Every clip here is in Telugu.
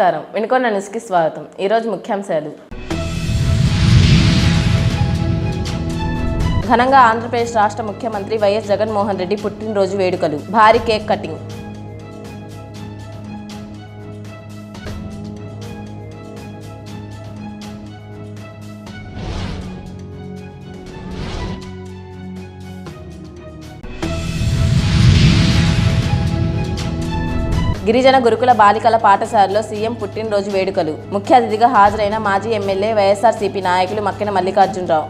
నమస్కారం. వినుకొండ న్యూస్కి స్వాగతం. ఈరోజు ముఖ్యాంశాలు. ఘనంగా ఆంధ్రప్రదేశ్ రాష్ట్ర ముఖ్యమంత్రి వైఎస్ జగన్మోహన్ రెడ్డి పుట్టినరోజు వేడుకలు. భారీ కేక్ కటింగ్. గిరిజన గురుకుల బాలికల పాఠశాలలో సీఎం పుట్టినరోజు వేడుకలు. ముఖ్య అతిథిగా హాజరైన మాజీ ఎమ్మెల్యే వైఎస్ఆర్సీపీ నాయకులు మక్కిన మల్లికార్జునరావు.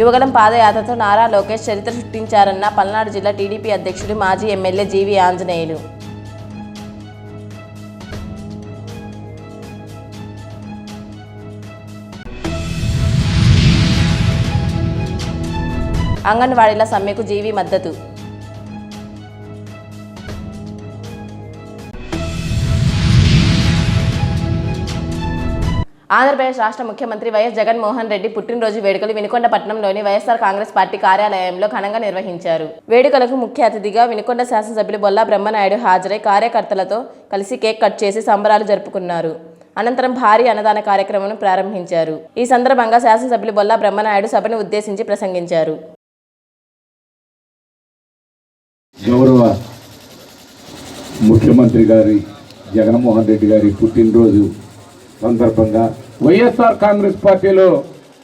యువగలం పాదయాత్రతో నారా లోకేష్ చరిత్ర సృష్టించారన్న పల్నాడు జిల్లా టీడీపీ అధ్యక్షుడు మాజీ ఎమ్మెల్యే జీవి ఆంజనేయులు. అంగన్వాడీల సమ్మెకు జీవి మద్దతు. ఆంధ్రప్రదేశ్ రాష్ట్ర ముఖ్యమంత్రి వైఎస్ జగన్మోహన్ రెడ్డి పుట్టినరోజు వేడుకలు వినుకొండ పట్టణంలోని వైఎస్ఆర్ కాంగ్రెస్ పార్టీ కార్యాలయంలో ఘనంగా నిర్వహించారు. వేడుకలకు ముఖ్య అతిథిగా వినుకొండ శాసనసభ్యులు బొల్లా బ్రహ్మనాయుడు హాజరై కార్యకర్తలతో కలిసి కేక్ కట్ చేసి సంబరాలు జరుపుకున్నారు. అనంతరం భారీ అన్నదాన కార్యక్రమం ప్రారంభించారు. ఈ సందర్భంగా శాసనసభ్యులు బొల్లా బ్రహ్మనాయుడు సభను ఉద్దేశించి ప్రసంగించారు. గౌరవ ముఖ్యమంత్రి గారి జగన్మోహన్ రెడ్డి గారి పుట్టినరోజు సందర్భంగా వైఎస్ఆర్ కాంగ్రెస్ పార్టీలో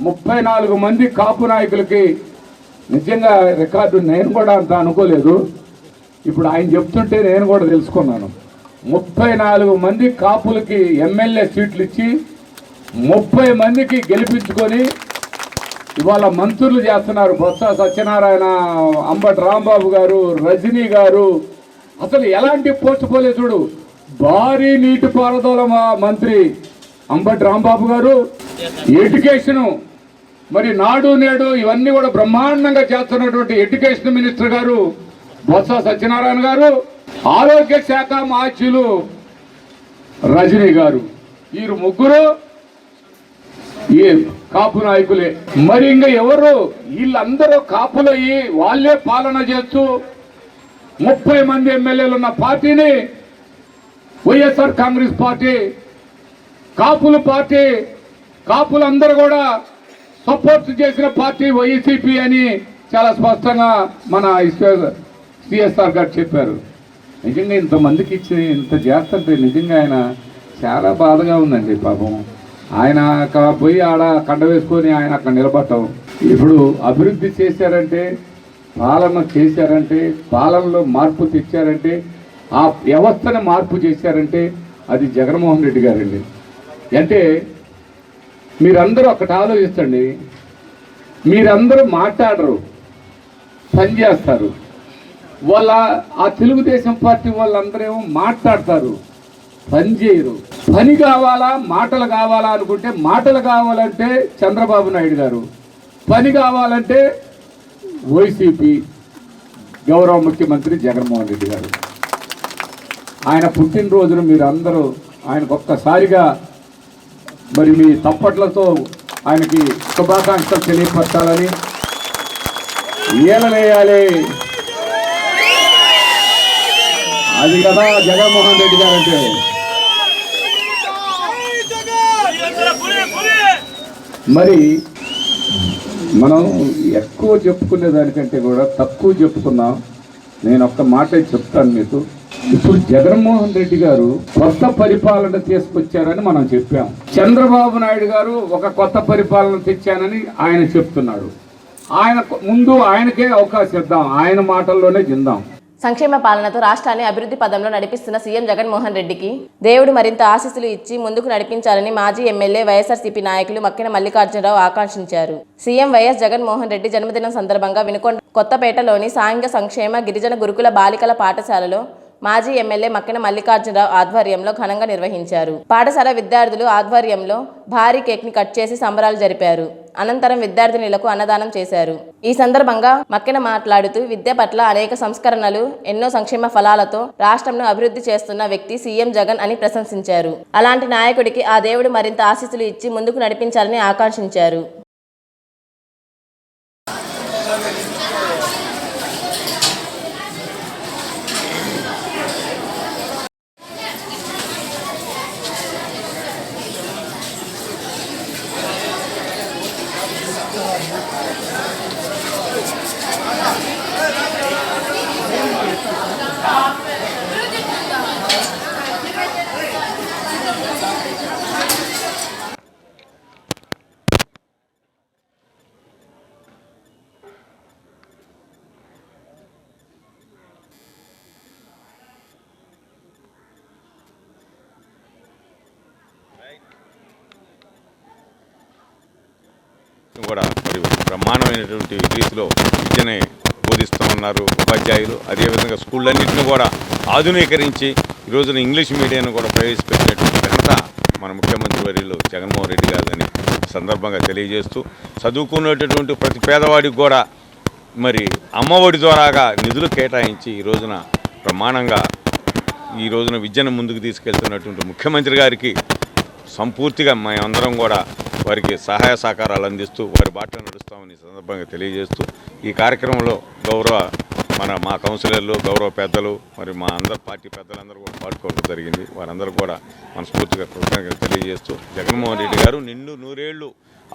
ముప్పై నాలుగు మంది కాపు నాయకులకి నిజంగా రికార్డు నేను కూడా అంత అనుకోలేదు. ఇప్పుడు ఆయన చెప్తుంటే నేను కూడా తెలుసుకున్నాను. ముప్పై నాలుగు మంది కాపులకి ఎమ్మెల్యే సీట్లు ఇచ్చి ముప్పై మందికి గెలిపించుకొని ఇవాళ మంత్రులు చేస్తున్నారు బొత్స సత్యనారాయణ అంబటి రాంబాబు గారు రజనీ గారు. అసలు ఎలాంటి పోస్ట్ పోలే చూడు. భారీ నీటిపారుదల మా- మంత్రి అంబటి రాంబాబు గారు. ఎడ్యుకేషన్ మరి నాడు నేడు ఇవన్నీ కూడా బ్రహ్మాండంగా చేస్తున్నటువంటి ఎడ్యుకేషన్ మినిస్టర్ గారు బొత్స సత్యనారాయణ గారు. ఆరోగ్య శాఖ మాధ్యులు రజనీ గారు. వీరు ముగ్గురు ఈ కాపు నాయకులే? మరి ఇంకా ఎవరు? వీళ్ళందరూ కాపులయ్యి వాళ్ళే పాలన చేస్తూ ముప్పై మంది ఎమ్మెల్యేలు ఉన్న పార్టీని వైఎస్ఆర్ కాంగ్రెస్ పార్టీ కాపుల పార్టీ కాపులందరూ కూడా సపోర్ట్ చేసిన పార్టీ వైసీపీ అని చాలా స్పష్టంగా మన సిఎస్ఆర్ గారు చెప్పారు. నిజంగా ఇంతమందికి ఇచ్చి ఇంత చేస్తుంటే నిజంగా ఆయన చాలా బాధగా ఉందండి పాపం. ఆయన పోయి ఆడ కండ వేసుకొని ఆయన అక్కడ నిలబడటం ఇప్పుడు అభివృద్ధి చేశారంటే పాలన చేశారంటే పాలనలో మార్పు తెచ్చారంటే ఆ వ్యవస్థను మార్పు చేశారంటే అది జగన్మోహన్ రెడ్డి గారండి. అంటే మీరందరూ ఒకటి ఆలోచించండి. మీరందరూ మాట్లాడరు పనిచేస్తారు వాళ్ళ ఆ తెలుగుదేశం పార్టీ వాళ్ళందరూ ఏమో మాట్లాడతారు పనిచేయరు పని కావాలా మాటలు కావాలా అనుకుంటే మాటలు కావాలంటే చంద్రబాబు నాయుడు గారు. పని కావాలంటే వైసీపీ గౌరవ ముఖ్యమంత్రి జగన్మోహన్ రెడ్డి గారు. ఆయన పుట్టినరోజును మీరు అందరూ ఆయనకు ఒక్కసారిగా మరి మీ తప్పట్లతో ఆయనకి శుభాకాంక్షలు తెలియపరచాలని ఏలనేయాలి అది కదా జగన్మోహన్ రెడ్డి గారు అంటే మరి మనం ఎక్కువ చెప్పుకునే దానికంటే కూడా తక్కువ చెప్పుకున్నాం నేను ఒక్క మాట చెప్తాను మీకు. ఇప్పుడు జగన్మోహన్ రెడ్డి గారు కొత్త పరిపాలన తీసుకొచ్చారని మనం చెప్పాం. చంద్రబాబు నాయుడు గారు ఒక కొత్త పరిపాలన తెచ్చానని ఆయన చెప్తున్నాడు. ఆయన ముందు ఆయనకే అవకాశం ఇద్దాం. ఆయన మాటల్లోనే తిందాం సంక్షేమ పాలనతో రాష్ట్రాన్ని అభివృద్ధి పదంలో నడిపిస్తున్న సీఎం జగన్మోహన్ రెడ్డికి దేవుడు మరింత ఆశీస్సులు ఇచ్చి ముందుకు నడిపించాలని మాజీ ఎమ్మెల్యే వైఎస్ఆర్సీపీ నాయకులు మక్కిన మల్లికార్జునరావు ఆకాంక్షించారు. సీఎం వైఎస్ జగన్మోహన్ రెడ్డి జన్మదినం సందర్భంగా వినుకొండ కొత్తపేటలోని సాంఘిక సంక్షేమ గిరిజన గురుకుల బాలికల పాఠశాలలో మాజీ ఎమ్మెల్యే మక్కిన మల్లికార్జునరావు ఆధ్వర్యంలో ఘనంగా నిర్వహించారు. పాఠశాల విద్యార్థులు ఆధ్వర్యంలో భారీ కేక్ని కట్ చేసి సంబరాలు జరిపారు. అనంతరం విద్యార్థినులకు అన్నదానం చేశారు. ఈ సందర్భంగా మక్కిన మాట్లాడుతూ విద్య పట్ల అనేక సంస్కరణలు ఎన్నో సంక్షేమ ఫలాలతో రాష్ట్రంను అభివృద్ధి చేస్తున్న వ్యక్తి సీఎం జగన్ అని ప్రశంసించారు. అలాంటి నాయకుడికి ఆ దేవుడు మరింత ఆశీస్సులు ఇచ్చి ముందుకు నడిపించాలని ఆకాంక్షించారు కూడా మరి బ్రహ్మాండమైనటువంటి రీతిలో విద్యని బోధిస్తూ ఉన్నారు ఉపాధ్యాయులు. అదేవిధంగా స్కూళ్ళన్నింటినీ కూడా ఆధునీకరించి ఈరోజున ఇంగ్లీష్ మీడియాను కూడా ప్రవేశపెట్టినటువంటి ఘనత మన ముఖ్యమంత్రి వర్యులు జగన్మోహన్ రెడ్డి గారిని సందర్భంగా తెలియజేస్తూ చదువుకునేటటువంటి ప్రతి పేదవాడికి కూడా మరి అమ్మఒడి ద్వారాగా నిధులు కేటాయించి ఈ రోజున ప్రమాణంగా ఈ రోజున విద్యను ముందుకు తీసుకెళ్తున్నటువంటి ముఖ్యమంత్రి గారికి సంపూర్తిగా మేమందరం కూడా వారికి సహాయ సహకారాలు అందిస్తూ వారి బాటలో నడుస్తామని సందర్భంగా తెలియజేస్తూ ఈ కార్యక్రమంలో గౌరవ మన మా కౌన్సిలర్లు గౌరవ పెద్దలు మరి మా అందరు పార్టీ పెద్దలందరూ కూడా పాల్గొనడం జరిగింది. వారందరూ కూడా మనస్ఫూర్తిగా కృతజ్ఞతలు తెలియజేస్తూ జగన్మోహన్ రెడ్డి గారు నిండు నూరేళ్ళు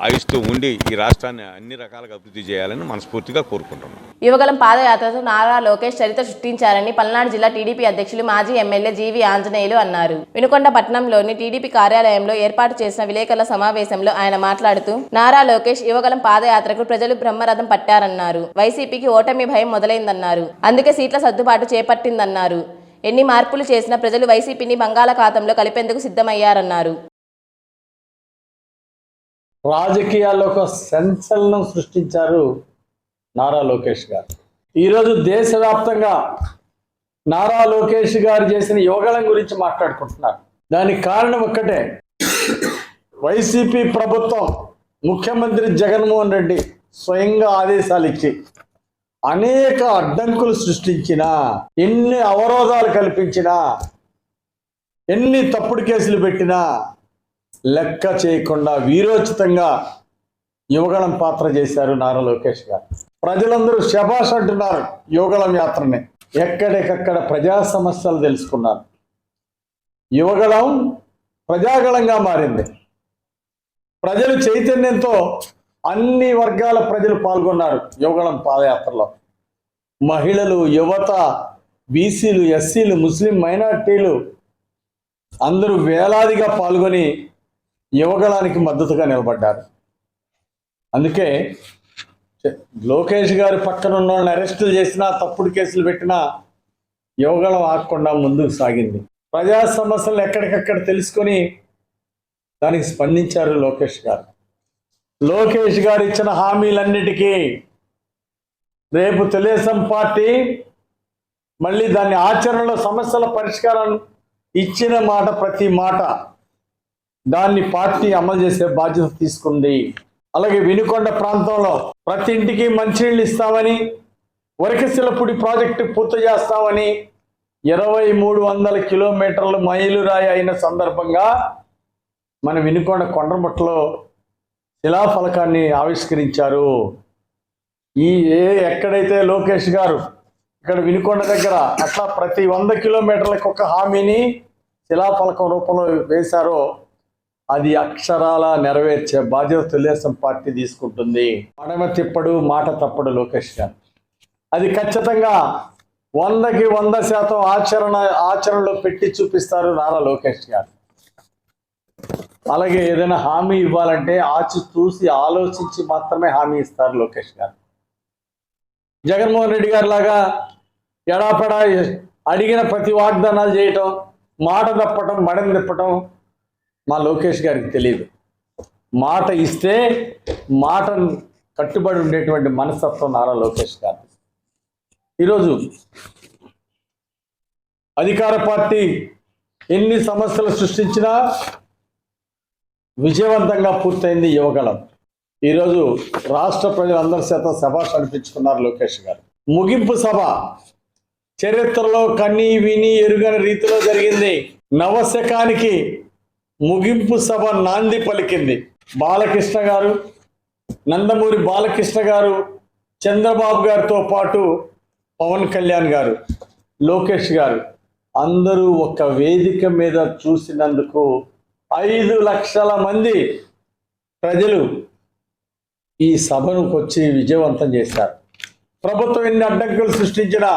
ఆయిస్తూ ఉండి ఈ రాష్ట్రాన్ని అన్ని రకాలుగా అభివృద్ధి చేయాలని మనస్ఫూర్తిగా కోరుకుంటున్నాం. యువగలం పాదయాత్రతో నారా లోకేష్ చరిత్ర సృష్టించారని పల్నాడు జిల్లా టీడీపీ అధ్యక్షులు మాజీ ఎమ్మెల్యే జీవి ఆంజనేయులు అన్నారు. వినుకొండ పట్టణంలోని టీడీపీ కార్యాలయంలో ఏర్పాటు చేసిన విలేకరుల సమావేశంలో ఆయన మాట్లాడుతూ నారా లోకేష్ యువగలం పాదయాత్రకు ప్రజలు బ్రహ్మరథం పట్టారన్నారు. వైసీపీకి ఓటమి భయం మొదలైందన్నారు. అందుకే సీట్ల సర్దుబాటు చేపట్టిందన్నారు. ఎన్ని మార్పులు చేసినా ప్రజలు వైసీపీని బంగాళాఖాతంలో కలిపేందుకు సిద్ధమయ్యారన్నారు. రాజకీయాల్లో ఒక సంచలనం సృష్టించారు నారా లోకేష్ గారు. ఈరోజు దేశవ్యాప్తంగా నారా లోకేష్ గారు చేసిన యోగళం గురించి మాట్లాడుకుంటున్నారు. దానికి కారణం ఒక్కటే. వైసీపీ ప్రభుత్వం ముఖ్యమంత్రి జగన్మోహన్ రెడ్డి స్వయంగా ఆదేశాలు ఇచ్చి అనేక అడ్డంకులు సృష్టించినా ఎన్ని అవరోధాలు కల్పించినా ఎన్ని తప్పుడు కేసులు పెట్టినా లెక్క చేయకుండా వీరోచితంగా యువగళం పాత్ర చేశారు నారా లోకేష్ గారు. ప్రజలందరూ శబాష్ అంటున్నారు యువగళం యాత్రని. ఎక్కడికక్కడ ప్రజా సమస్యలు తెలుసుకున్నారు. యువగళం ప్రజాగళంగా మారింది. ప్రజలు చైతన్యంతో అన్ని వర్గాల ప్రజలు పాల్గొన్నారు యువగళం పాదయాత్రలో. మహిళలు యువత బీసీలు ఎస్సీలు ముస్లిం మైనార్టీలు అందరూ వేలాదిగా పాల్గొని యువగళానికి మద్దతుగా నిలబడ్డారు. అందుకే లోకేష్ గారి పక్కన ఉన్న వాళ్ళని అరెస్టులు చేసినా తప్పుడు కేసులు పెట్టినా యువగళం ఆగకుండా ముందుకు సాగింది. ప్రజా సమస్యలు ఎక్కడికక్కడ తెలుసుకొని దానికి స్పందించారు లోకేష్ గారు. లోకేష్ గారు ఇచ్చిన హామీలన్నిటికీ రేపు తెలుగుదేశం పార్టీ మళ్ళీ దాన్ని ఆచరణలో సమస్యల పరిష్కారం ఇచ్చిన మాట ప్రతి మాట దాన్ని పార్టీ అమలు చేసే బాధ్యత తీసుకుంది. అలాగే వినుకొండ ప్రాంతంలో ప్రతి ఇంటికి మంచినీళ్ళు ఇస్తామని వరకశిలపుడి ప్రాజెక్టు పూర్తి చేస్తామని ఇరవై మూడు వందల కిలోమీటర్లు మైలురాయి అయిన సందర్భంగా మన వినుకొండ కొండముట్టలో శిలాఫలకాన్ని ఆవిష్కరించారు. ఈ ఏ ఎక్కడైతే లోకేష్ గారు ఇక్కడ వినుకొండ దగ్గర అట్లా ప్రతి వంద కిలోమీటర్లకు ఒక హామీని శిలాఫలకం రూపంలో వేశారో అది అక్షరాల నెరవేర్చే బాధ్యత తెలుగుదేశం పార్టీ తీసుకుంటుంది. మడమ తిప్పడు మాట తప్పడు లోకేష్ గారు. అది ఖచ్చితంగా వందకి వంద శాతం ఆచరణ ఆచరణలో పెట్టి చూపిస్తారు నారా లోకేష్ గారు. అలాగే ఏదైనా హామీ ఇవ్వాలంటే ఆచి చూసి ఆలోచించి మాత్రమే హామీ ఇస్తారు లోకేష్ గారు. జగన్మోహన్ రెడ్డి గారు లాగా ఎడాపెడా అడిగిన ప్రతి వాగ్దానాలు చేయటం మాట తప్పటం మడని తిప్పటం మా లోకేష్ గారికి తెలియదు మాట ఇస్తే మాట కట్టుబడి ఉండేటువంటి మనస్తత్వం నారా లోకేష్ గారు ఈరోజు అధికార పార్టీ ఎన్ని సమస్యలు సృష్టించినా విజయవంతంగా పూర్తయింది యువగళం. ఈరోజు రాష్ట్ర ప్రజలందరి చేత శభాష్ అనిపించుకున్నారు లోకేష్ గారు. ముగింపు సభ చరిత్రలో కన్ని విని ఎరుగని రీతిలో జరిగింది. నవశకానికి ముగింపు సభ నాంది పలికింది. బాలకృష్ణ గారు నందమూరి బాలకృష్ణ గారు చంద్రబాబు గారితో పాటు పవన్ కళ్యాణ్ గారు లోకేష్ గారు అందరూ ఒక వేదిక మీద చూసినందుకు ఐదు లక్షల మంది ప్రజలు ఈ సభను వచ్చి విజయవంతం చేశారు. ప్రభుత్వం ఎన్ని అడ్డంకులు సృష్టించినా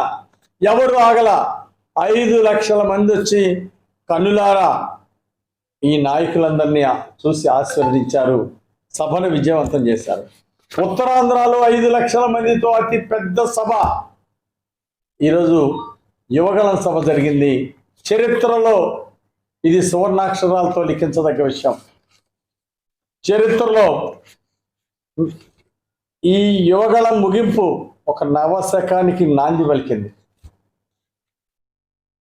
ఎవరు ఆగల ఐదు లక్షల మంది వచ్చి కన్నులారా ఈ నాయకులందరినీ చూసి ఆశీర్వదించారు. సభను విజయవంతం చేశారు. ఉత్తరాంధ్రలో ఐదు లక్షల మందితో అతి పెద్ద సభ. ఈరోజు యువగలం సభ జరిగింది. చరిత్రలో ఇది సువర్ణాక్షరాలతో లిఖించదగ్గ విషయం. చరిత్రలో ఈ యువగళం ముగింపు ఒక నవశకానికి నాంది పలికింది.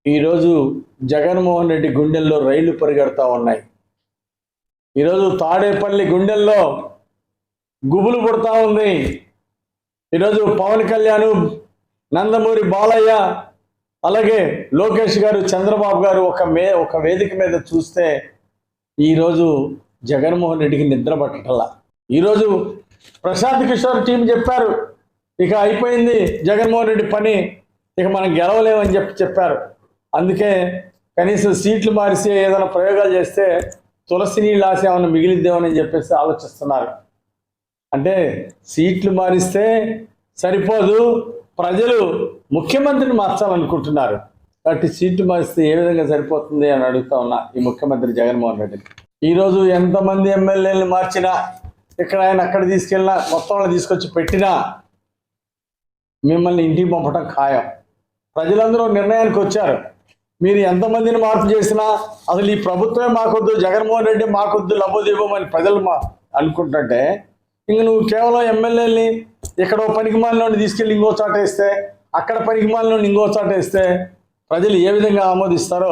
ఈరోజు జగన్మోహన్ రెడ్డి గుండెల్లో రైళ్ళు పరిగెడతా ఉన్నాయి. ఈరోజు తాడేపల్లి గుండెల్లో గుబులు పుడతా ఉంది. ఈరోజు పవన్ కళ్యాణ్ నందమూరి బాలయ్య అలాగే లోకేష్ గారు చంద్రబాబు గారు ఒక మే ఒక వేదిక మీద చూస్తే ఈరోజు జగన్మోహన్ రెడ్డికి నిద్ర పట్టటల్లా ఈరోజు ప్రశాంత్ కిషోర్ టీం చెప్పారు ఇక అయిపోయింది జగన్మోహన్ రెడ్డి పని ఇక మనం గెలవలేమని చెప్పి చెప్పారు. అందుకే కనీసం సీట్లు మారిసి ఏదైనా ప్రయోగాలు చేస్తే తులసి నీళ్ళు ఆశ ఏమైనా మిగిలిద్దామని చెప్పేసి ఆలోచిస్తున్నారు. అంటే సీట్లు మారిస్తే సరిపోదు ప్రజలు ముఖ్యమంత్రిని మార్చాలనుకుంటున్నారు. కాబట్టి సీట్లు మారిస్తే ఏ విధంగా సరిపోతుంది అని అడుగుతా ఉన్నా ఈ ముఖ్యమంత్రి జగన్మోహన్ రెడ్డి. ఈరోజు ఎంతమంది ఎమ్మెల్యేలను మార్చినా ఇక్కడ ఆయన అక్కడ తీసుకెళ్ళినా మొత్తం వాళ్ళని తీసుకొచ్చి పెట్టినా మిమ్మల్ని ఇంటికి పంపడం ఖాయం. ప్రజలందరూ నిర్ణయానికి వచ్చారు. మీరు ఎంతమందిని మార్పు చేసినా అసలు ఈ ప్రభుత్వమే మాకొద్దు జగన్మోహన్ రెడ్డి మాకొద్దు లబ్బోదీపమని ప్రజలు మా అనుకుంటుంటే ఇంక నువ్వు కేవలం ఎమ్మెల్యేని ఇక్కడ పనికి మాలినోడిని తీసుకెళ్ళి ఇంకో చోట వేస్తే అక్కడ పనికి మాలినోడిని ఇంకో చోట వేస్తే ప్రజలు ఏ విధంగా ఆమోదిస్తారో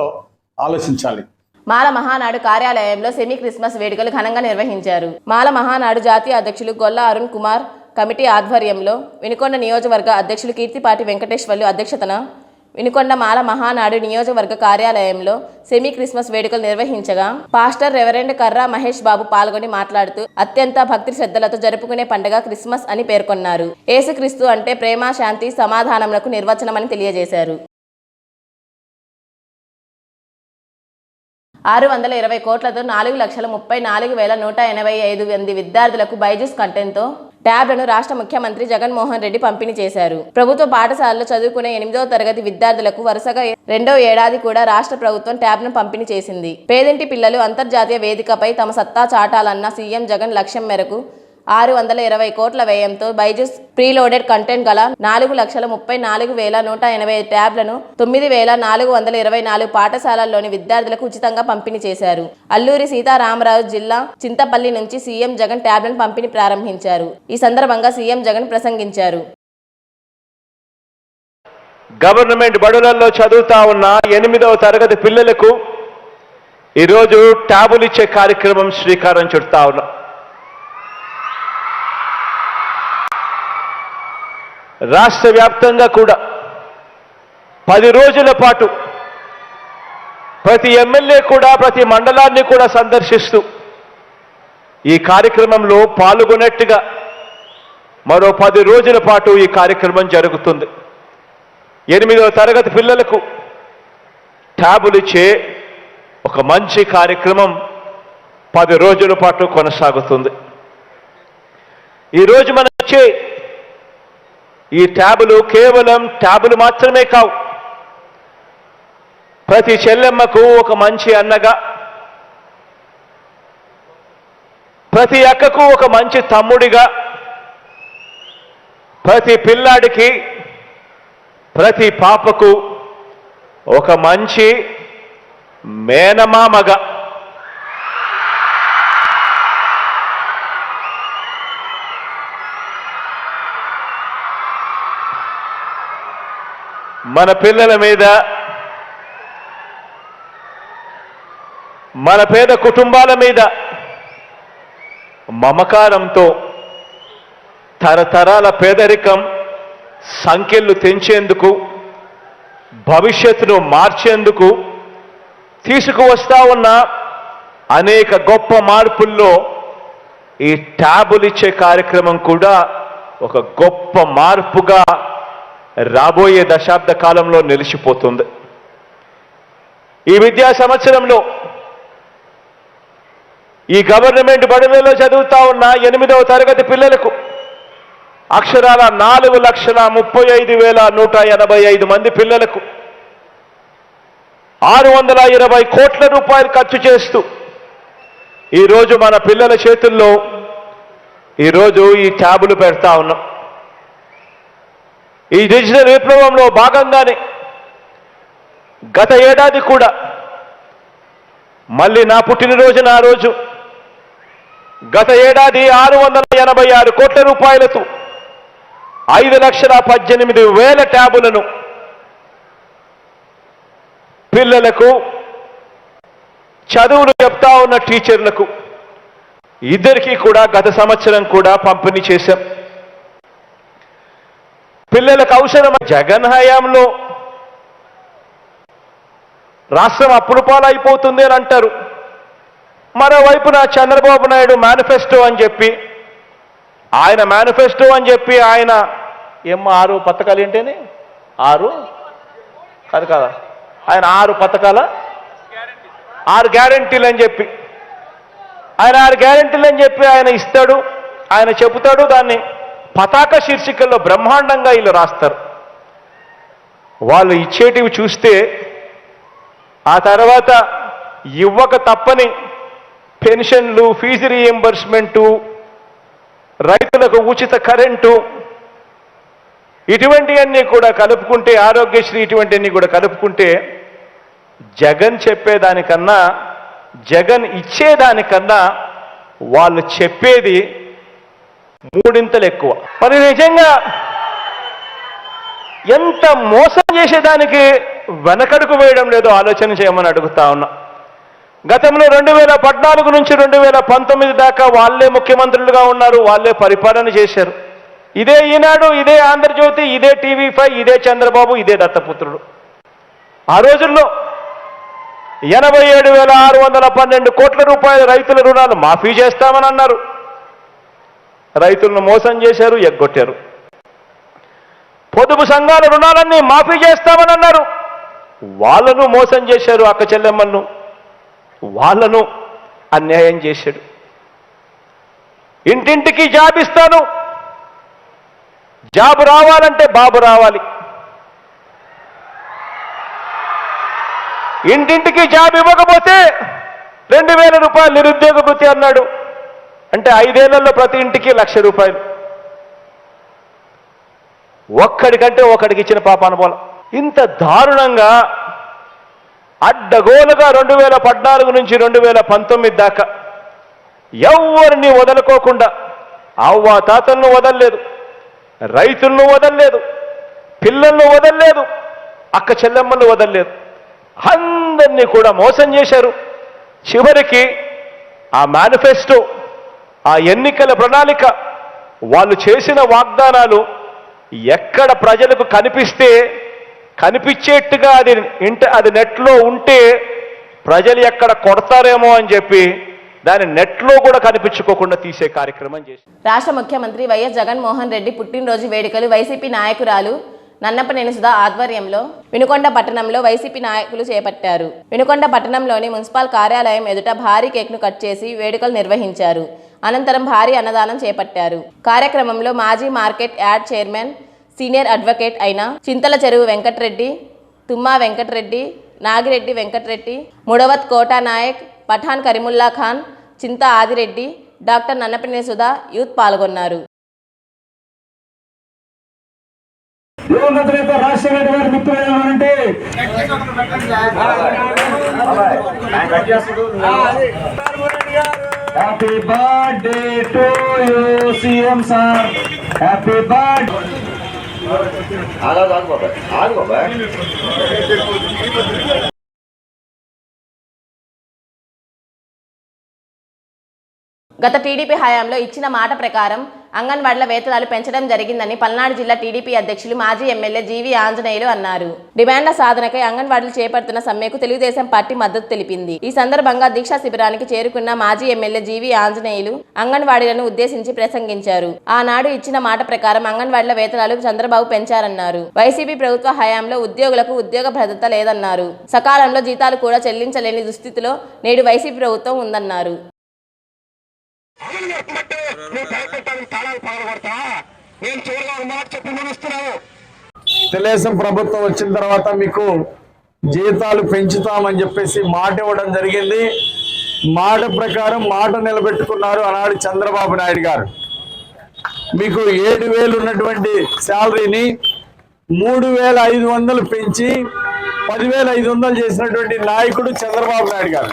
ఆలోచించాలి. మాల మహానాడు కార్యాలయంలో సెమీ క్రిస్మస్ వేడుకలు ఘనంగా నిర్వహించారు. మాల మహానాడు జాతీయ అధ్యక్షులు గొల్ల అరుణ్ కుమార్ కమిటీ ఆధ్వర్యంలో వినుకొండ నియోజకవర్గ అధ్యక్షులు కీర్తిపాటి వెంకటేశ్వర్లు అధ్యక్షతన వినుకొండ మాల మహానాడు నియోజకవర్గ కార్యాలయంలో సెమీ క్రిస్మస్ వేడుకలు నిర్వహించగా పాస్టర్ రెవరెండ్ కర్రా మహేష్ బాబు పాల్గొని మాట్లాడుతూ అత్యంత భక్తి శ్రద్ధలతో జరుపుకునే పండుగ క్రిస్మస్ అని పేర్కొన్నారు. ఏసుక్రీస్తు అంటే ప్రేమ శాంతి సమాధానములకు నిర్వచనమని తెలియజేశారు. ఆరు వందల ఇరవై కోట్లతో నాలుగు లక్షల ముప్పై నాలుగు వేల నూట ఎనభై ఐదు మంది విద్యార్థులకు బైజూస్ కంటెంట్తో ట్యాబ్లను రాష్ట్ర ముఖ్యమంత్రి జగన్మోహన్ రెడ్డి పంపిణీ చేశారు. ప్రభుత్వ పాఠశాలలో చదువుకునే ఎనిమిదవ తరగతి విద్యార్థులకు వరుసగా రెండో ఏడాది కూడా రాష్ట్ర ప్రభుత్వం ట్యాబ్ను పంపిణీ చేసింది. పేదింటి పిల్లలు అంతర్జాతీయ వేదికపై తమ సత్తా చాటాలన్న సీఎం జగన్ లక్ష్యం మేరకు ఆరు వందల ఇరవై కోట్ల వ్యయంతో బైజూస్ ప్రీలోడెడ్ కంటెంట్ గల నాలుగు లక్షల ముప్పై నాలుగు వేల నూట ఎనభై ట్యాబ్లను తొమ్మిది వేల నాలుగు వందల ఇరవై నాలుగు పాఠశాలల్లోని విద్యార్థులకు ఉచితంగా పంపిణీ చేశారు. అల్లూరి సీతారామరాజు జిల్లా చింతపల్లి నుంచి సీఎం జగన్ ట్యాబ్లను పంపిణీ ప్రారంభించారు. ఈ సందర్భంగా సీఎం జగన్ ప్రసంగించారు. గవర్నమెంట్ బడులలో చదువుతా ఉన్న ఎనిమిదవ తరగతి పిల్లలకు ఈరోజు ట్యాబులు ఇచ్చే కార్యక్రమం శ్రీకారం చుడతా ఉన్నాం రాష్ట్ర వ్యాప్తంగా కూడా పది రోజుల పాటు ప్రతి ఎమ్మెల్యే కూడా ప్రతి మండలాన్ని కూడా సందర్శిస్తూ ఈ కార్యక్రమంలో పాల్గొన్నట్టుగా మరో పది రోజుల పాటు ఈ కార్యక్రమం జరుగుతుంది. ఎనిమిదవ తరగతి పిల్లలకు ట్యాబులు ఇచ్చే ఒక మంచి కార్యక్రమం పది రోజుల పాటు కొనసాగుతుంది. ఈరోజు మనం వచ్చే ఈ ట్యాబులు కేవలం ట్యాబులు మాత్రమే కావు. ప్రతి చెల్లెమ్మకు ఒక మంచి అన్నగా ప్రతి అక్కకు ఒక మంచి తమ్ముడిగా ప్రతి పిల్లాడికి ప్రతి పాపకు ఒక మంచి మేనమామగా. మన పిల్లల మీద మన పేద కుటుంబాల మీద మమకారంతో తరతరాల పేదరికం సంఖ్యలు తెంచేందుకు భవిష్యత్తును మార్చేందుకు తీసుకువస్తా ఉన్న అనేక గొప్ప మార్పుల్లో ఈ ట్యాబులు ఇచ్చే కార్యక్రమం కూడా ఒక గొప్ప మార్పుగా రాబోయే దశాబ్ద కాలంలో నిలిచిపోతుంది. ఈ విద్యా సంవత్సరంలో ఈ గవర్నమెంట్ బడులలో చదువుతా ఉన్న ఎనిమిదవ తరగతి పిల్లలకు అక్షరాల నాలుగు లక్షల ముప్పై ఐదు వేల నూట ఎనభై ఐదు మంది పిల్లలకు ఆరు వందల ఇరవై కోట్ల రూపాయలు ఖర్చు చేస్తూ ఈరోజు మన పిల్లల చేతుల్లో ఈరోజు ఈ ట్యాబులు పెడతా ఉన్నాం. ఈ డిజిటల్ విప్లవంలో భాగంగానే గత ఏడాది కూడా మళ్ళీ నా పుట్టినరోజున ఆ రోజు గత ఏడాది ఆరు వందల ఎనభై ఆరు కోట్ల రూపాయలతో ఐదు లక్షల పద్దెనిమిది వేల ట్యాబులను పిల్లలకు చదువులు చెప్తా ఉన్న టీచర్లకు ఇద్దరికీ కూడా గత సంవత్సరం కూడా పంపిణీ చేశాం. పిల్లలకు అవసరం. జగన్ హయాంలో రాష్ట్రం అప్పుడు పాలైపోతుంది అని అంటారు. మరోవైపున చంద్రబాబు నాయుడు మేనిఫెస్టో అని చెప్పి ఆయన మేనిఫెస్టో అని చెప్పి ఆయన ఏం ఆరు పథకాలు ఏంటని? ఆరు? కాదు కదా? ఆయన ఆరు పథకాల? ఆరు గ్యారంటీలు అని చెప్పి. ఆయన ఆరు గ్యారంటీలు అని చెప్పి ఆయన ఇస్తాడు ఆయన చెబుతాడు దాన్ని. పతాక శీర్షికల్లో బ్రహ్మాండంగా వీళ్ళు రాస్తారు. వాళ్ళు ఇచ్చేటివి చూస్తే ఆ తర్వాత ఇవ్వక తప్పని పెన్షన్లు ఫీజు రీఎంబర్స్మెంటు రైతులకు ఉచిత కరెంటు ఇటువంటివన్నీ కూడా కలుపుకుంటే ఆరోగ్యశ్రీ ఇటువంటివన్నీ కూడా కలుపుకుంటే జగన్ చెప్పేదానికన్నా జగన్ ఇచ్చేదానికన్నా వాళ్ళు చెప్పేది మూడింతలు ఎక్కువ. మరి నిజంగా ఎంత మోసం చేసేదానికి వెనకడుకు వేయడం లేదో ఆలోచన చేయమని అడుగుతా ఉన్నా. గతంలో రెండు వేల పద్నాలుగు నుంచి రెండు వేల పంతొమ్మిది దాకా వాళ్ళే ముఖ్యమంత్రులుగా ఉన్నారు వాళ్ళే పరిపాలన చేశారు. ఇదే ఈనాడు ఇదే ఆంధ్రజ్యోతి ఇదే టీవీ ఫైవ్ ఇదే చంద్రబాబు ఇదే దత్తపుత్రుడు. ఆ రోజుల్లో ఎనభై ఏడు వేల ఆరు వందల పన్నెండు కోట్ల రూపాయల రైతుల రుణాలు మాఫీ చేస్తామని అన్నారు. రైతులను మోసం చేశారు ఎగ్గొట్టారు. పొదుపు సంఘాల రుణాలన్నీ మాఫీ చేస్తామని అన్నారు. వాళ్ళను మోసం చేశారు అక్క చెల్లెమ్మలను. వాళ్ళను అన్యాయం చేశాడు. ఇంటింటికి జాబ్ ఇస్తాను. జాబ్ రావాలంటే బాబు రావాలి. ఇంటింటికి జాబ్ ఇవ్వకపోతే రెండు వేల రూపాయలు నిరుద్యోగ వృత్తి అన్నాడు. అంటే ఐదేళ్ళలో ప్రతి ఇంటికి లక్ష రూపాయలు. ఒక్కడికంటే ఒకడికి ఇచ్చిన పాపాన పోల ఇంత దారుణంగా అడ్డగోలుగా రెండు వేల పద్నాలుగు నుంచి రెండు వేల పంతొమ్మిది దాకా ఎవరిని వదలుకోకుండా అవ్వ తాతలను వదలలేదు రైతులను వదలలేదు పిల్లలను వదలలేదు అక్క చెల్లెమ్మలు వదలలేదు. అందరినీ కూడా మోసం చేశారు. చివరికి ఆ మేనిఫెస్టో ఆ ఎన్నికల ప్రణాళిక వాళ్ళు చేసిన వాగ్దానాలు ఎక్కడ ప్రజలకు కనిపిస్తే కనిపించేట్టుగా అది ఇంట అది నెట్లో ఉంటే ప్రజలు ఎక్కడ కొడతారేమో అని చెప్పి దాని నెట్లో కూడా కనిపించుకోకుండా తీసే కార్యక్రమం చేసి రాష్ట్ర ముఖ్యమంత్రి వైఎస్ జగన్మోహన్ రెడ్డి పుట్టినరోజు వేడుకలు వైసీపీ నాయకురాలు నన్నపనేని సుధా ఆధ్వర్యంలో వినుకొండ పట్టణంలో వైసీపీ నాయకులు చేపట్టారు. వినుకొండ పట్టణంలోని మున్సిపల్ కార్యాలయం ఎదుట భారీ కేక్ను కట్ చేసి వేడుకలు నిర్వహించారు. అనంతరం భారీ అన్నదానం చేపట్టారు. కార్యక్రమంలో మాజీ market yard chairman senior advocate అయిన చింతల చెరువు వెంకటరెడ్డి తుమ్మా వెంకటరెడ్డి నాగిరెడ్డి వెంకటరెడ్డి ముడవత్ కోటా నాయక్ పఠాన్ కరీముల్లా ఖాన్ చింత ఆదిరెడ్డి డాక్టర్ నన్నపనేని సుధా యూత్ పాల్గొన్నారు. దివంగత నేత రాజశేఖర రెడ్డి గారి మిత్రులు ఏమనంటే happy birthday to you CM sir happy గత టీడీపీ హయాంలో ఇచ్చిన మాట ప్రకారం అంగన్వాడీల వేతనాలు పెంచడం జరిగిందని పల్నాడు జిల్లా టీడీపీ అధ్యక్షులు మాజీ ఎమ్మెల్యే జీవి ఆంజనేయులు అన్నారు. డిమాండ్ల సాధనకై అంగన్వాడీలు చేపడుతున్న సమ్మెకు తెలుగుదేశం పార్టీ మద్దతు తెలిపింది. ఈ సందర్భంగా దీక్షా శిబిరానికి చేరుకున్న మాజీ ఎమ్మెల్యే జీవి ఆంజనేయులు అంగన్వాడీలను ఉద్దేశించి ప్రసంగించారు. ఆనాడు ఇచ్చిన మాట ప్రకారం అంగన్వాడీల వేతనాలు చంద్రబాబు పెంచారన్నారు. వైసీపీ ప్రభుత్వ హయాంలో ఉద్యోగులకు ఉద్యోగ భద్రత లేదన్నారు. సకాలంలో జీతాలు కూడా చెల్లించలేని దుస్థితిలో నేడు వైసీపీ ప్రభుత్వం ఉందన్నారు. అమలు చెప్పమంటే నువ్వు భయపెట్టాలని తాళాలు పగలగొడతావా నేను చివరిగా ఒక మాట చెప్పి ముగిస్తున్నావు తెలుగుదేశం ప్రభుత్వం వచ్చిన తర్వాత మీకు జీతాలు పెంచుతామని చెప్పేసి మాట ఇవ్వడం జరిగింది. మాట ప్రకారం మాట నిలబెట్టుకున్నారు ఆనాడు చంద్రబాబు నాయుడు గారు. మీకు ఏడు వేలు ఉన్నటువంటి శాలరీని మూడు వేల ఐదు వందలు పెంచి పదివేల ఐదు వందలు చేసినటువంటి నాయకుడు చంద్రబాబు నాయుడు గారు.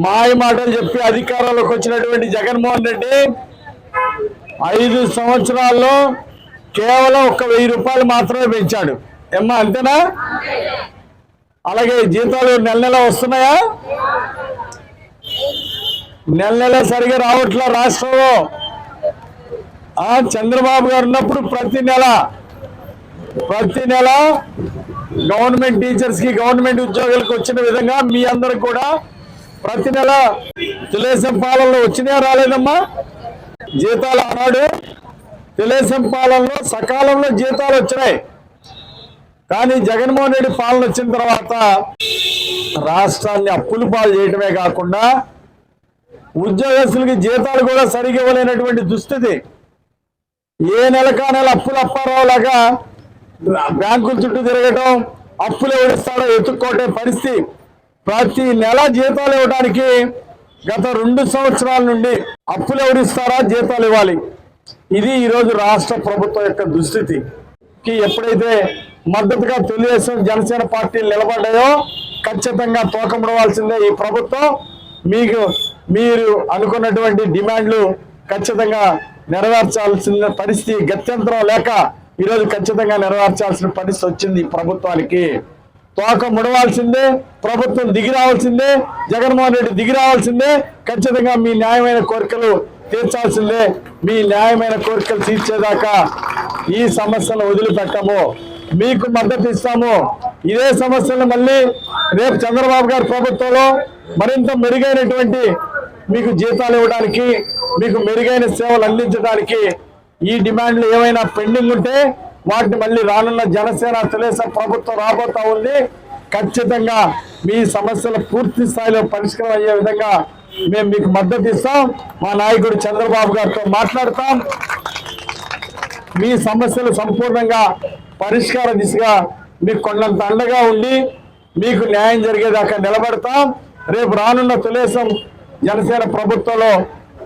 మాయ మాటలు చెప్పి అధికారంలోకి వచ్చినటువంటి జగన్మోహన్ రెడ్డి ఐదు సంవత్సరాల్లో కేవలం ఒక వెయ్యి రూపాయలు మాత్రమే పెంచాడు. ఏమ్మా అంతేనా? అలాగే జీతాలు నెల నెల వస్తున్నాయా? నెల నెల సరిగా రావట్లే రాష్ట్రంలో? చంద్రబాబు గారు ఉన్నప్పుడు ప్రతి నెల ప్రతి నెల గవర్నమెంట్ టీచర్స్కి గవర్నమెంట్ ఉద్యోగులకు వచ్చిన విధంగా మీ అందరికి కూడా ప్రతి నెల తెలుగుదేశం పాలనలో వచ్చినా రాలేదమ్మా. జీతాలు ఆనాడు తెలుగుదేశం పాలనలో సకాలంలో జీతాలు వచ్చినాయి. కానీ జగన్మోహన్ రెడ్డి పాలన వచ్చిన తర్వాత రాష్ట్రాన్ని అప్పులు పాలు చేయటమే కాకుండా ఉద్యోగస్తులకి జీతాలు కూడా సరిగా ఇవ్వలేనటువంటి దుస్థితి. ఏ నెలకా నెల అప్పులు అప్పారావు బ్యాంకుల చుట్టూ తిరగటం అప్పులు ఎవరిస్తాడో ఎత్తుక్కోవటం పరిస్థితి. ప్రతి నెల జీతాలు ఇవ్వడానికి గత రెండు సంవత్సరాల నుండి అప్పులు ఎవరిస్తారా? జీతాలు ఇవ్వాలి. ఇది ఈరోజు రాష్ట్ర ప్రభుత్వం యొక్క దుస్థితికి ఎప్పుడైతే మద్దతుగా తెలుగుదేశం జనసేన పార్టీలు నిలబడ్డాయో ఖచ్చితంగా తోకముడవాల్సిందే ఈ ప్రభుత్వం. మీకు మీరు అనుకున్నటువంటి డిమాండ్లు ఖచ్చితంగా నెరవేర్చాల్సిన పరిస్థితి గత్యంతరం లేక ఈరోజు ఖచ్చితంగా నెరవేర్చాల్సిన పరిస్థితి వచ్చింది ఈ ప్రభుత్వానికి. తోక ముడవాల్సిందే ప్రభుత్వం దిగి రావాల్సిందే జగన్మోహన్ రెడ్డి దిగి రావాల్సిందే ఖచ్చితంగా మీ న్యాయమైన కోరికలు తీర్చాల్సిందే మీ న్యాయమైన కోరికలు తీర్చేదాకా ఈ సమస్యను వదిలిపెట్టము. మీకు మద్దతు ఇస్తాము. ఇదే సమస్యలు మళ్ళీ రేపు చంద్రబాబు గారి ప్రభుత్వంలో మరింత మెరుగైనటువంటి మీకు జీతాలు ఇవ్వడానికి మీకు మెరుగైన సేవలు అందించడానికి ఈ డిమాండ్లు ఏమైనా పెండింగ్ ఉంటే వాటిని మళ్ళీ రానున్న జనసేన తెలుగుదేశం ప్రభుత్వం రాబోతా ఉంది. ఖచ్చితంగా మీ సమస్యలు పూర్తి స్థాయిలో పరిష్కారం అయ్యే విధంగా మేము మీకు మద్దతు ఇస్తాం. మా నాయకుడు చంద్రబాబు గారితో మాట్లాడతాం. మీ సమస్యలు సంపూర్ణంగా పరిష్కార దిశగా మీకు కొండంత అండగా ఉండి మీకు న్యాయం జరిగేదాకా నిలబడతాం. రేపు రానున్న తెలుగుదేశం జనసేన ప్రభుత్వంలో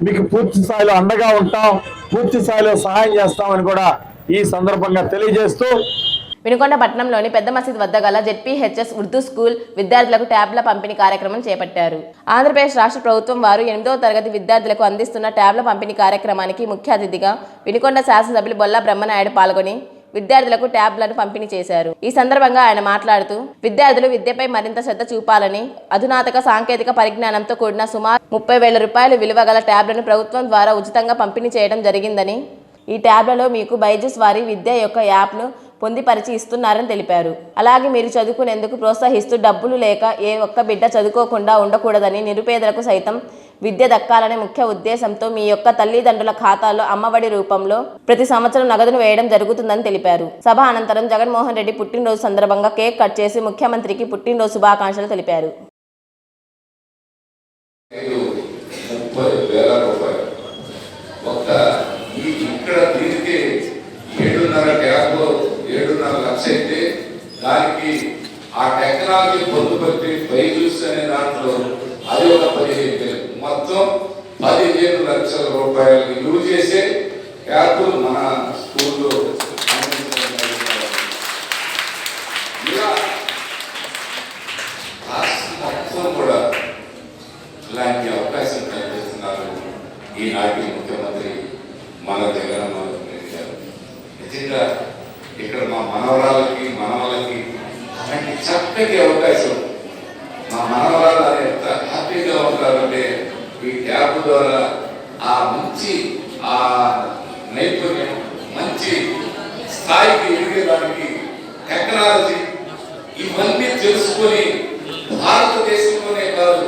మీకు పూర్తి స్థాయిలో అండగా ఉంటాం. పూర్తి స్థాయిలో సహాయం చేస్తామని కూడా ఈ సందర్భంగా తెలియజేస్తూ వినుకొండ పట్టణంలోని పెద్ద మసీద్ వద్ద గల జెడ్పీహెచ్ఎస్ ఉర్దూ స్కూల్ విద్యార్థులకు ట్యాబ్ల పంపిణీ కార్యక్రమం చేపట్టారు. ఆంధ్రప్రదేశ్ రాష్ట్ర ప్రభుత్వం వారు ఎనిమిదవ తరగతి విద్యార్థులకు అందిస్తున్న ట్యాబ్ల పంపిణీ కార్యక్రమానికి ముఖ్య అతిథిగా వినుకొండ శాసనసభ్యులు బొల్ల బ్రహ్మనాయుడు పాల్గొని విద్యార్థులకు ట్యాబ్లను పంపిణీ చేశారు. ఈ సందర్భంగా ఆయన మాట్లాడుతూ విద్యార్థులు విద్యపై మరింత శ్రద్ధ చూపాలని అధునాతక సాంకేతిక పరిజ్ఞానంతో కూడిన సుమారు ముప్పై వేల రూపాయలు విలువ గల ట్యాబ్లను ప్రభుత్వం ద్వారా ఉచితంగా పంపిణీ చేయడం జరిగిందని ఈ ట్యాబ్లలో మీకు బైజూస్ వారి విద్య యొక్క యాప్ను పొందిపరిచి ఇస్తున్నారని తెలిపారు. అలాగే మీరు చదువుకునేందుకు ప్రోత్సహిస్తూ డబ్బులు లేక ఏ ఒక్క బిడ్డ చదువుకోకుండా ఉండకూడదని నిరుపేదలకు సైతం విద్య దక్కాలనే ముఖ్య ఉద్దేశంతో మీ యొక్క తల్లిదండ్రుల ఖాతాలో అమ్మఒడి రూపంలో ప్రతి సంవత్సరం నగదును వేయడం జరుగుతుందని తెలిపారు. సభ అనంతరం జగన్మోహన్ రెడ్డి పుట్టినరోజు సందర్భంగా కేక్ కట్ చేసి ముఖ్యమంత్రికి పుట్టినరోజు శుభాకాంక్షలు తెలిపారు ముప్పై వేల రూపాయలు ఒక్క ఈ ఇక్కడ దీనికి ఏడున్నర గ్యాప్ అయితే దానికి ఆ టెక్నాలజీ పొందుపట్టి బైజూస్ అనే దాంట్లో అది ఒక పదిహేను వేలు. మొత్తం పదిహేను లక్షల రూపాయలు యూజ్ చేసే యాప్ మన స్కూల్లో అందించడం జరిగింది. ఇలా రాష్ట్రం మొత్తం కూడా ఇలాంటి అవకాశం కల్పిస్తున్నారు ఈనాటి ముఖ్యమంత్రి మన జగన్మోహన్ రెడ్డి గారు నిజంగా ఇక్కడ మా మనవరాలకి మనవలకి అలాంటి చక్కటి అవకాశం మా మనవరాలు ఎంత హ్యాపీగా ఉంటారంటే ఈ యాప్ ద్వారా ఆ మంచి ఆ నైపుణ్యం మంచి స్థాయికి టెక్నాలజీ ఇవన్నీ తెలుసుకొని భారతదేశంలోనే కాదు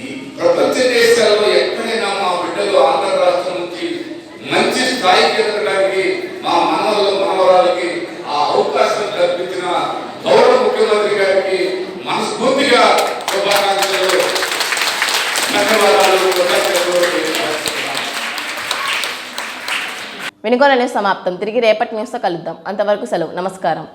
ఈ ప్రపంచ దేశాల్లో ఎక్కడైనా మా బిడ్డలు ఆంధ్ర రాష్ట్రం నుంచి మంచి స్థాయికి ఎదగడానికి మా మనవలు మనవరాలకి ఆ అవకాశం కల్పించిన గౌరవ ముఖ్యమంత్రి గారికి మనస్ఫూర్తిగా శుభాకాంక్షలు ధన్యవాదాలు కృతజ్ఞతలు తెలియజేస్తున్నాను. వినుగోల సమాప్తం. తిరిగి రేపటి న్యూస్తో కలుద్దాం. అంతవరకు సెలవు. నమస్కారం.